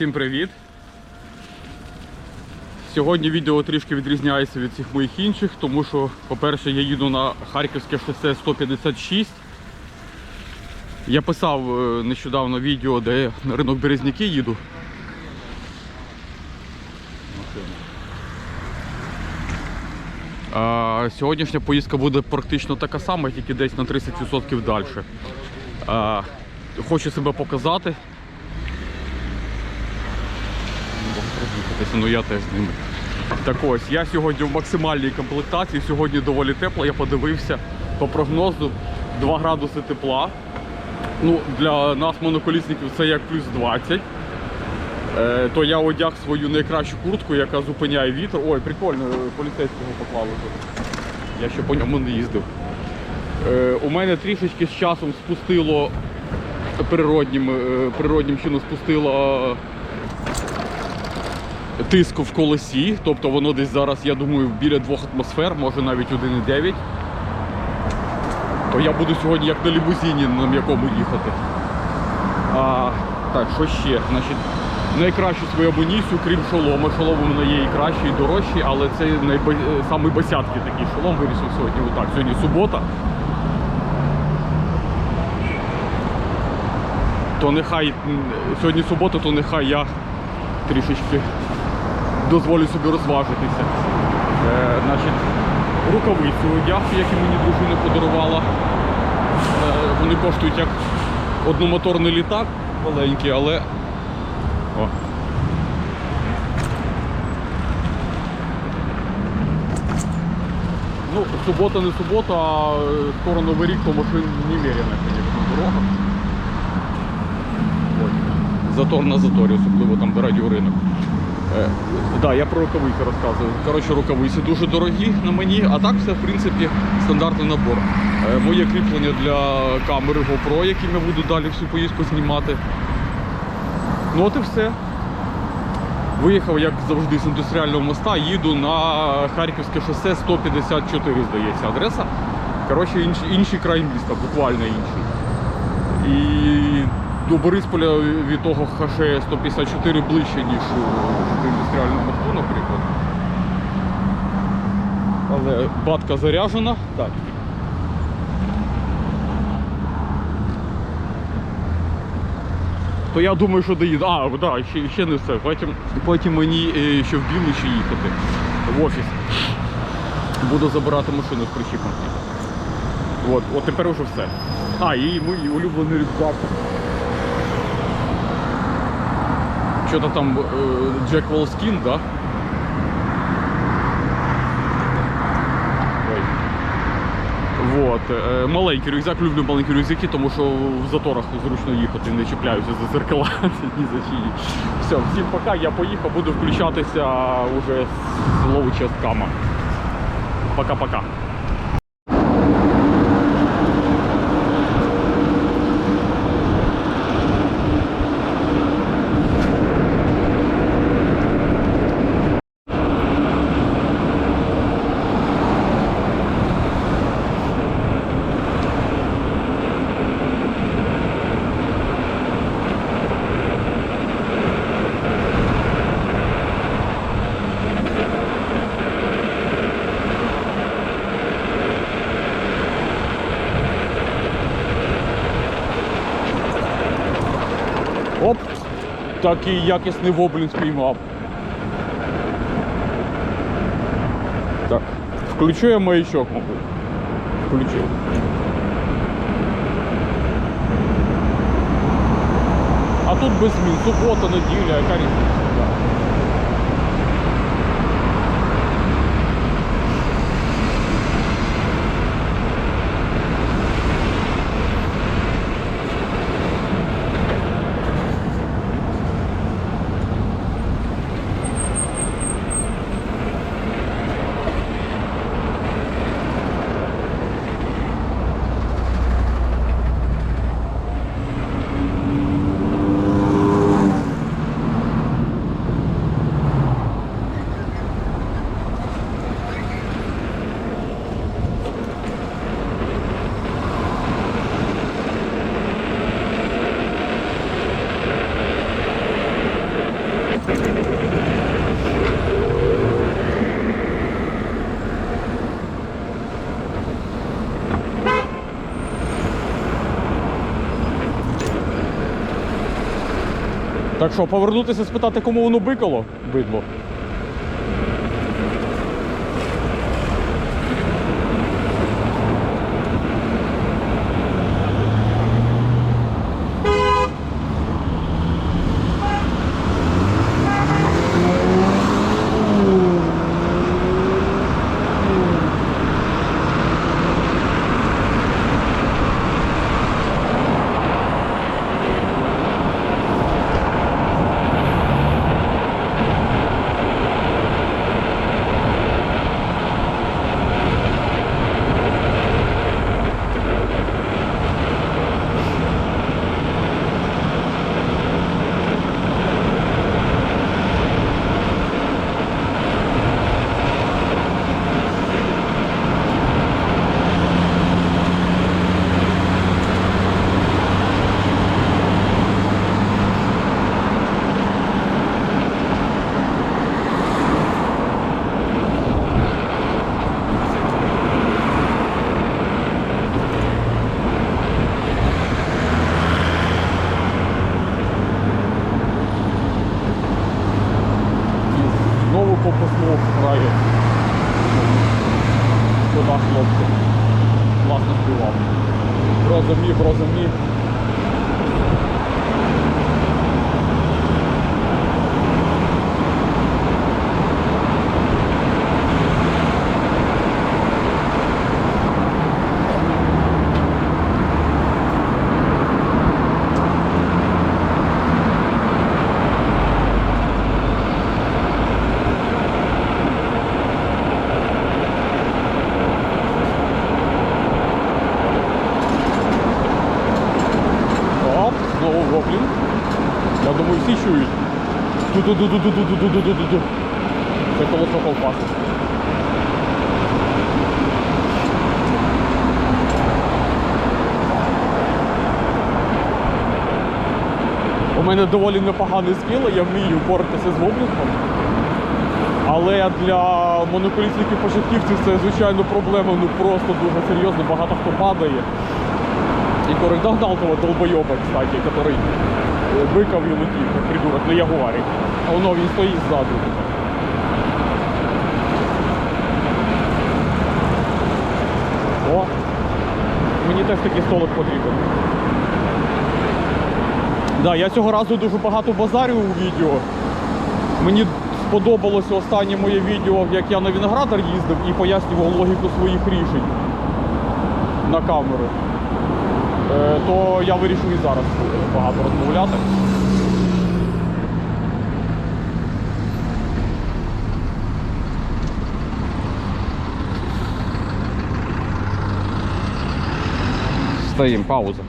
всім привіт! Сьогодні відео трішки відрізняється від всіх моїх інших, тому що, по-перше, я їду на Харківське шосе 156. Я писав е, нещодавно відео, де я на ринок Березняки їду. А, сьогоднішня поїздка буде практично така сама, тільки десь на 30% далі. Хочу себе показати. Ну я теж з ними. Так ось, я сьогодні в максимальній комплектації, сьогодні доволі тепло, я подивився по прогнозу 2 градуси тепла. Ну, Для нас, моноколісників, це як плюс 20. Е, то я одяг свою найкращу куртку, яка зупиняє вітер. Ой, прикольно, е, поліцейського поклали тут. Я ще по ньому не їздив. Е, у мене трішечки з часом спустило природнім, е, природнім чином спустило е, тиск в колесі, тобто воно десь зараз, я думаю, біля двох атмосфер, може навіть 1,9. То я буду сьогодні як на лімузині на м'якому їхати. А, так, що ще? Значить, найкращу свою амуніцію, крім шолома. Шолом у мене є і кращий, і дорожчий, але це найба... самий басяткий такий шолом вирішив сьогодні. Отак. Сьогодні субота. То нехай сьогодні субота, то нехай я трішечки дозволю собі розважитися. Е, значить, рукавицю одяг, які мені дружина подарувала. Е, вони коштують як одномоторний літак маленький, але. О. Ну, субота не субота, а е, скоро новий рік, то машин немерено, звісно, дорога. Затор на заторі, особливо там де радіоринок. Е, да, я про рукавиці розказую. Коротше, рукавиці дуже дорогі на мені, а так все в принципі стандартний набор. Е, моє кріплення для камери GoPro, яким я буду далі всю поїздку знімати. Ну от і все. Виїхав, як завжди, з індустріального моста, їду на Харківське шосе 154, здається, адреса. Коротше, інший, інший край міста, буквально інший. І до Борисполя від того ХШ 154 ближче, ніж до індустріального мосту, наприклад. Але батка заряджена. Так. То я думаю, що доїду. А, да, ще, ще не все. Потім, потім мені е, ще в Біличі їхати в офіс. Буду забирати машину з причіпом. От, от тепер уже все. А, і мій улюблений рюкзак. Що-то там е, Джек Волскін, да? Ой. Вот. е, Маленький рюкзак, люблю маленькі рюкзаки, тому що в заторах зручно їхати, не чіпляюся за зеркала ні за чиї. Все, всім пока, я поїхав, буду включатися уже з лоу-частками. Пока-пока. Оп! Такий якісний воблін спіймав. Так. Включу я маячок, мабуть. Включив. А тут без змін. Субота, неділя, яка різниця. Так що, повернутися спитати, кому воно бикало? Бидло. Ду-ду-ду-ду-ду-ду-ду-ду-ду-ду. Це колесо колпасу. У мене доволі непоганий скіл, я вмію боротися з гоблінком. Але для моноколісників початківців це звичайно проблема, ну просто дуже серйозно, багато хто падає. И который догнал того долбоеба, кстати, который э, быков и летит, как придурок, на Ягуаре. Воно він стоїть ззаду. О! Мені теж такий столик потрібен. Да, я цього разу дуже багато базарю у відео. Мені сподобалося останнє моє відео, як я на Віноградар їздив і пояснював логіку своїх рішень на камеру. Е, то я вирішив і зараз багато розмовляти. стоим, пауза.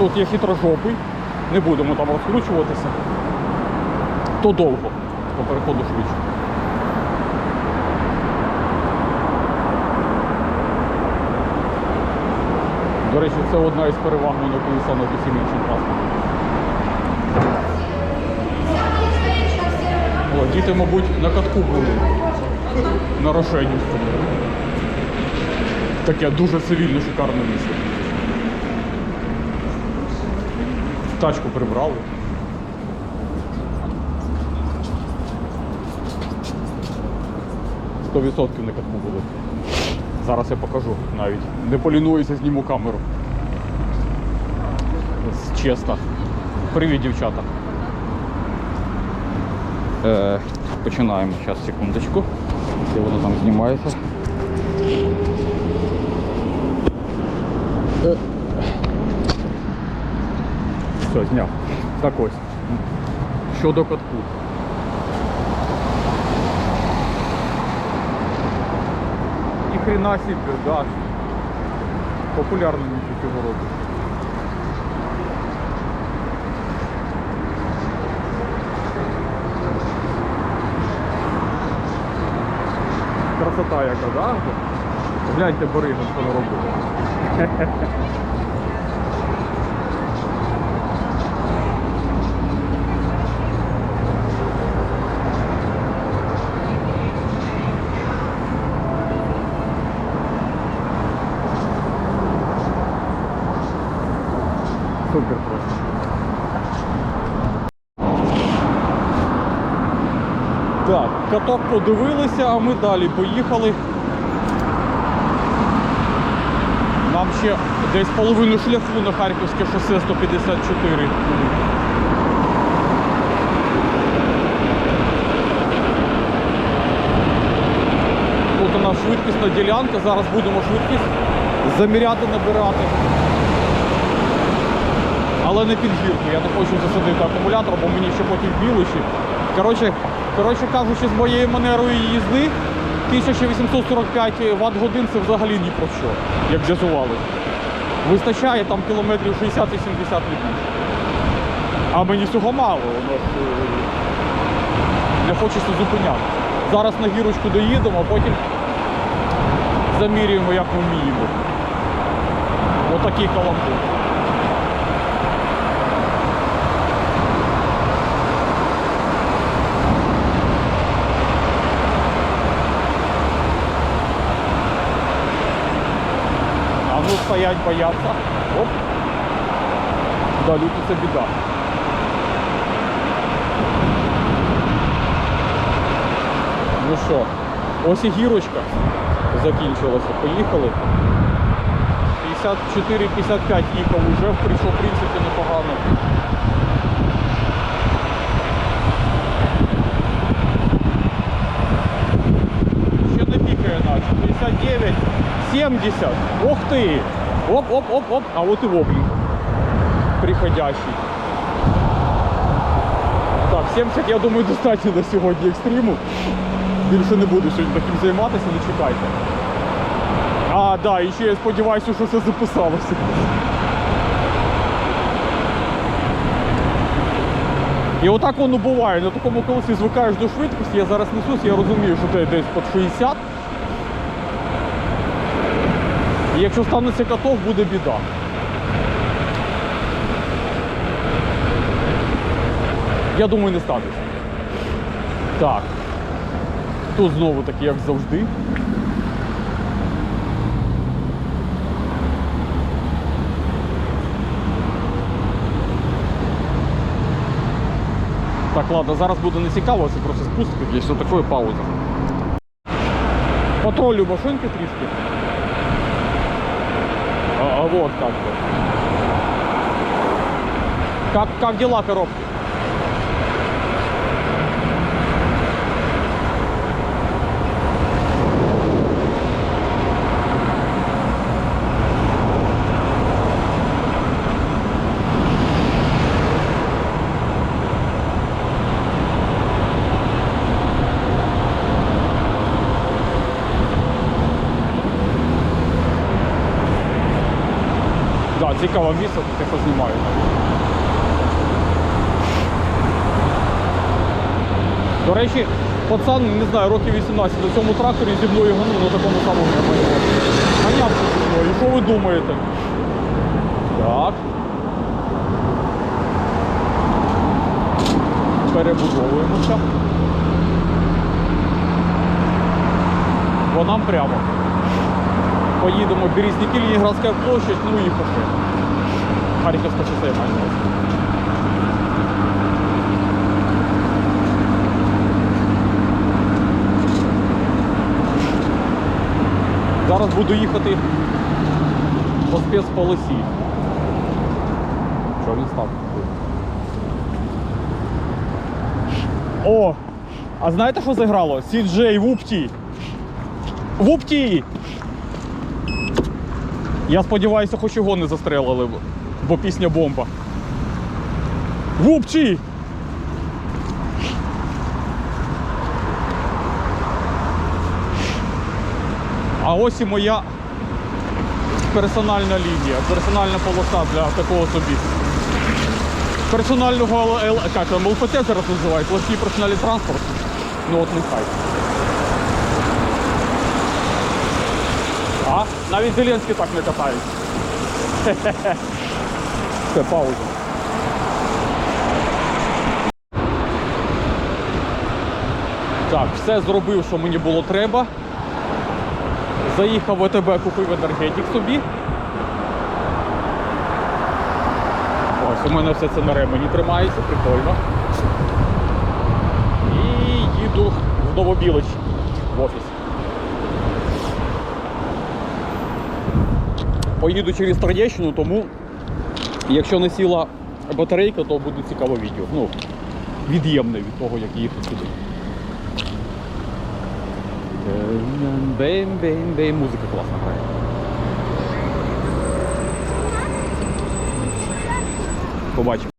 тут є хитрожопий, не будемо там розкручуватися, то довго, по переходу швидше. До речі, це одна із переваг моноколіса над усім іншим транспортом. О, Діти, мабуть, на катку були. На рошені. Таке дуже цивільне, шикарне місце. Тачку прибрали. Сто відсотків на катку були. Зараз я покажу навіть. Не полінуюся, зніму камеру. Чесно. Привіт, дівчата. Е, починаємо. Зараз, секундочку. Де воно там знімається. Е. Все, зняв. Так ось. Щодо катку. Ні хрена себе, да. Популярно місце цього року. Красота яка, да? Гляньте Борига, що наробив. Супер просто. Так, каток подивилися, а ми далі поїхали. Нам ще десь половину шляху на Харківське шосе 154. Тут у нас швидкісна ділянка, зараз будемо швидкість заміряти, набирати. Але не під гірку, я не хочу засадити акумулятор, бо мені ще потім білощі. Коротше, коротше кажучи, з моєю манерою їзди 1845 Вт годин це взагалі ні про що, як з'ясувалося. Вистачає там кілометрів 60 і 70 не більше. А мені цього мало, е, не хочеться зупиняти. Зараз на гірочку доїдемо, а потім замірюємо, як ми вміємо. Отакий каламбур. А ну стоять, бояться. Оп. Да, люди це біда. Ну що, ось і гірочка закінчилася. Поїхали. 54-55 їхав уже, прийшов в принципі непогано. Ще не пікає наче. 59, 70. Ох ти! Оп, оп, оп, оп. А от і воблінг. Приходящий. Так, 70, я думаю, достатньо на сьогодні екстриму. Більше не буду сьогодні таким займатися, не чекайте. А, да, і ще я сподіваюся, що все записалося. І отак воно буває. На такому колесі звикаєш до швидкості, я зараз несусь, я розумію, що це десь під 60. Якщо станеться каток, буде біда. Я думаю, не станеться. Так. Тут знову таки, як завжди. Так, ладно, зараз буде не цікаво, це просто спуск якийсь, що такое пауза. Патрулю машинки трішки. Вот как бы. Как, как дела, коробки? Цікаве місце, тут я познімаю. До речі, пацан, не знаю, років 18 на цьому тракторі зі мною гану на такому самому я Ганявся зі мною. Що ви думаєте? Так. Перебудовуємося. Бо нам прямо. Поїдемо в Березники, Ленинградська площадь, ну і пошли. Харківська маю. Зараз буду їхати по спецполосі. Що він став? О! А знаєте, що заграло? CJ Вупті. Вупті! Я сподіваюся, хоч його не застрелили, бо- бо пісня бомба. Вупті! А ось і моя персональна лінія, персональна полоса для такого собі. Персонального як там, ЛПТ зараз називають, легкий персональний транспорт. Ну от нехай. А? Навіть Зеленський так не катають. Все, пауза. Так, все зробив, що мені було треба. Заїхав в ОТБ, купив енергетик собі. Ось у мене все це на ремені тримається, прикольно. І їду в Новобілич в офіс. Поїду через Троєщину, тому якщо не сіла батарейка, то буде цікаве відео. Ну, від'ємне від того, як їхати сюди. Бейм-бейм-бейм, музика класна грає. Побачимо.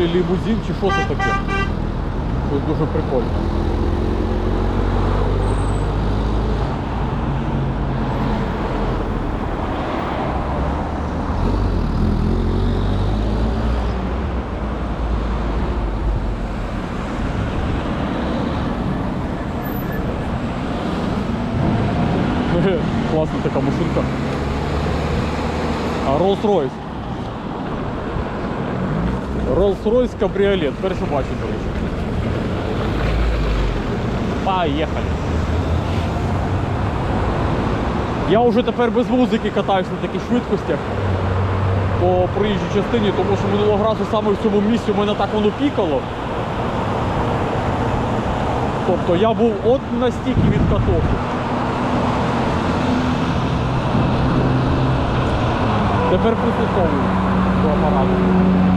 ли лімузин чи що це таке. Ось дуже прикольно. Классная такая машинка. А Rolls-Royce. Rolls-Royce кабріолет. Перше бачу, до речі. Поїхали. Я вже тепер без музики катаюсь на таких швидкостях по проїжджій частині, тому що минулого разу саме в цьому місці у мене так воно пікало. Тобто я був от настільки від катоху. Тепер прислуховую до апарату.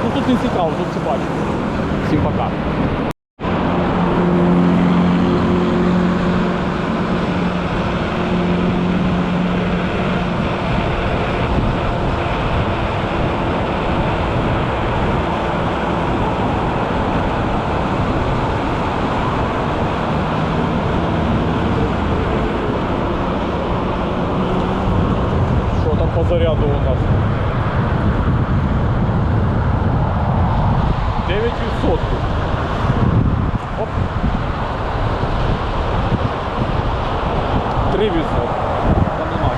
Так, ну тут не цікаво, тут все бачу. Всім пока. Що там по заряду у нас? 9 відсотків. Оп. 3 відсотки. Там нема.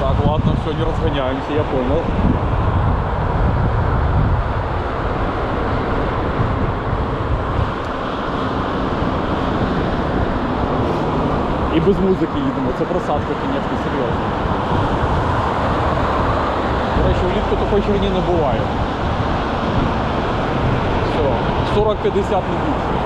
Так, ладно, все, не розганяємося, я понял. І без музики їдемо. Це просадка, звісно, серйозно. До речі, влітку такої херні не буває. Все, 40-50 не більше.